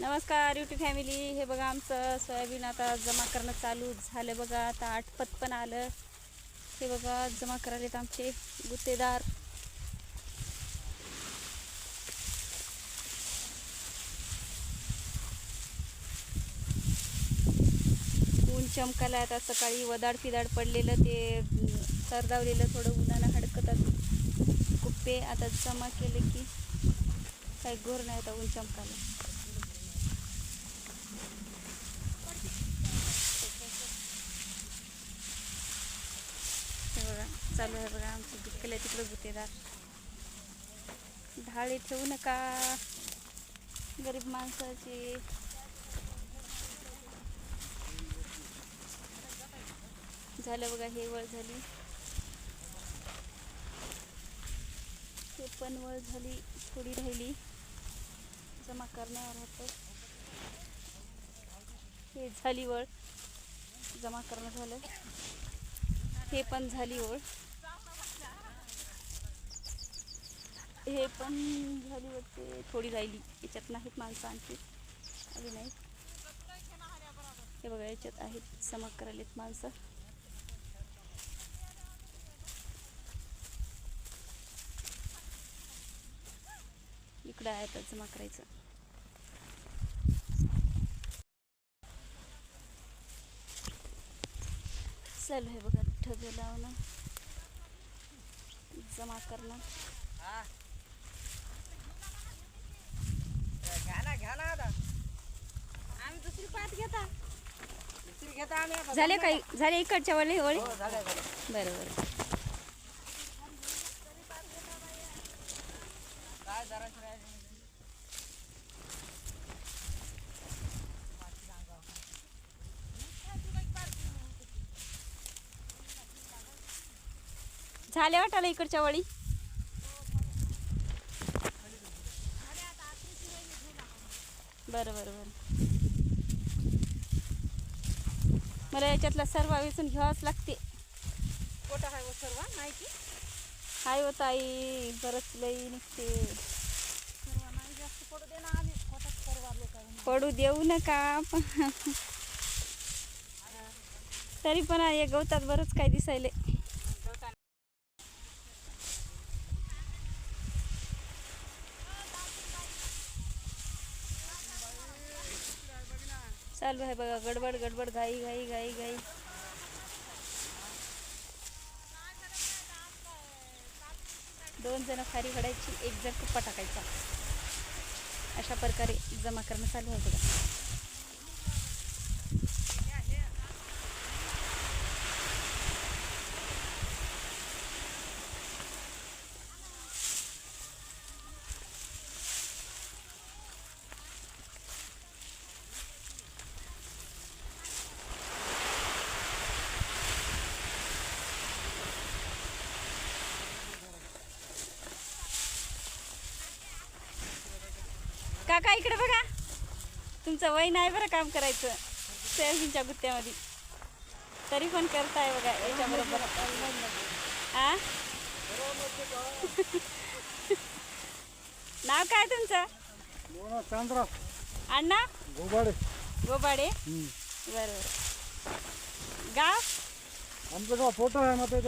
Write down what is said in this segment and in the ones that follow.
नमस्कार YouTube family हे बघा आमचं सोयाबीन आता जमा करणं चालू झालं बघा. आता आठपत पण आलं. हे बघा जमा करायलेत आमचे गुत्तेदार. ऊन चमकायला आता सकाळी वदाड फिदाड पडलेलं ते सरदावलेलं थोडं उन्हानं हडकतात कुप्पे. आता जमा केले की काही घोर नाही आता ऊन चमकायला हे बघा चालू आहे बघा आमचे आहे तिकडं गुतेदार ढाळे ठेवू नका. गरीब माणसाची. झालं बघा हे वळ झाली. ते पण वळ झाली थोडी राहिली. जमा करण्यावर होतं हे झाली वळ. जमा करणं झालं. हे पण झाली ओळ हे पण झाली वाटते थोडी राहिली. याच्यात नाहीत माणसं आणखी आली नाही हे बघा याच्यात आहेत. जमा करायलेत माणसं. इकडं आहे तर जमा करायचं. चल हे बघा ठग लावणं. जमा करणं घ्या ना घ्या ना आता आम्ही दुसरी पात घेता दुसरी घेता आम्ही आता. झाले काही? झाले इकडच्या वळी वळी? हो, झालंय, झालंय. बरं बरं. काय जराशी राहिली. झाले वाटायला इकडच्या वळी? बरं बरं बरं. मला याच्यातला सर्व वेचून घ्यावाच लागते. कुठं आहे हो सर्व नाही की? हाय होत आई बरंच लई निघते. सर्व नाही जास्त पडू दे ना आम्ही. सर्व लोक पडू देऊ नका. पण तरी पण हे गवतात बरंच काय दिसायले. चालू आहे बघा गडबड गडबड घाई घाई घाई घाई. दोन जण खारी घडायची एक जण कुप्पा टाकायचा. अशा प्रकारे जमा करणं चालू आहे बघा. काका इकडे बघा? तुमचं वय नाही बरं काम करायचं. सोयाबीनच्या गुत्त्यामध्ये. तरी पण करताय बघा याच्याबरोबर. आ? नाव काय तुमचं? चांद्रा. अण्णा? गोबाडे. गोबाडे? हम्म. बरं बरं. गाव? आमचं गाव फोटो आहे मग ते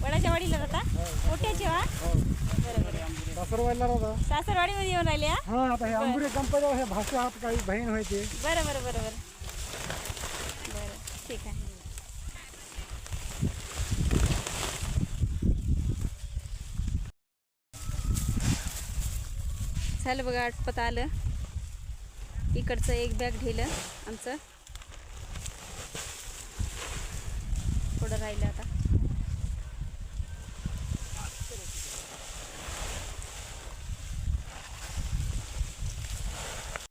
वडाच्या वाडीला जाता? मोठ्याची वा? हो. बरं बरं सासरवाडीला राहता सासरवाडीमध्ये येऊन राहिले हा? हा आता हे आंबुरे कंपनी हे भाषा हात काही बहीण व्हायची बरं बरं बरं बरं. बरं ठीक आहे. झालं बघा आटपत आलं. इकडचं एक बॅग ढेलं आमचं. राहिलं आता.